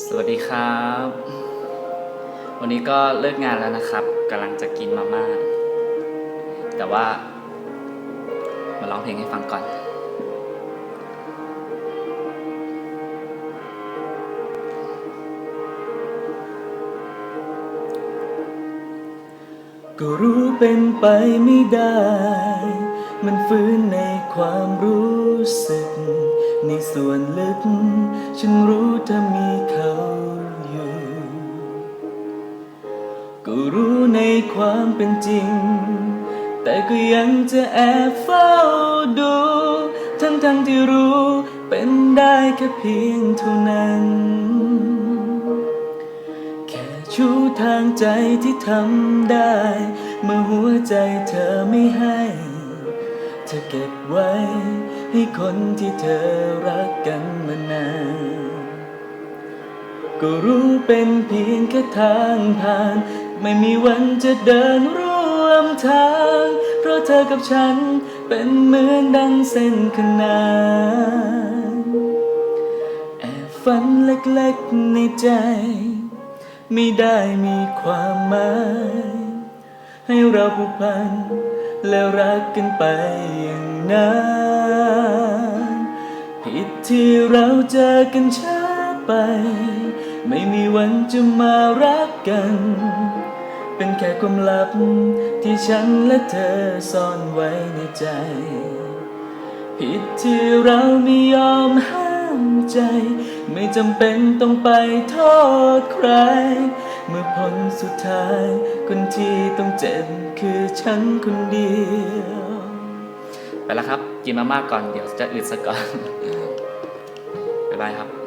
สวัสดีครับ วันนี้ก็เลิกงานแล้วนะครับกำลังจะกินมาม่า แต่ว่า มาร้องเพลงให้ฟังก่อน ก็รู้เป็นไปไม่ได้ มันฟื้นในความรู้สึก ในส่วนลึก ฉันรู้เธอมีเขาอยู่ ก็รู้ในความเป็นจริง แต่ก็ยังจะแอบเฝ้าดู ทั้งทั้งที่รู้เป็นได้แค่เพียงเท่านั้น แค่ชูทางใจที่ทำได้ เมื่อหัวใจเธอไม่ให้ เธอเก็บไว้ ให้คนที่เธอรักกันมานาน ก็รู้เป็นเพียงแค่ทางผ่าน ไม่มีวันจะเดินร่วมทาง เพราะเธอกับฉันเป็นเหมือนดังเส้นขนานแอบฝันเล็กๆในใจ ไม่ได้มีความหมาย ให้เราผูกพันแล้วรักกันไปอย่างนั้น ผิดที่เราเจอกันช้าไป ไม่มีวันจะมารักกัน เป็นแค่ความลับที่ฉันและเธอซ่อนไว้ในใจ ผิดที่เราไม่ยอมห้ามใจ ไม่จำเป็นต้องไปโทษใคร เมื่อผลสุดท้ายคนที่ต้องเจ็บคือฉันคนเดียว แล้วครับ กินมาม่าก่อนเดี๋ยวจะอึดซะก่อนบ๊ายบายครับ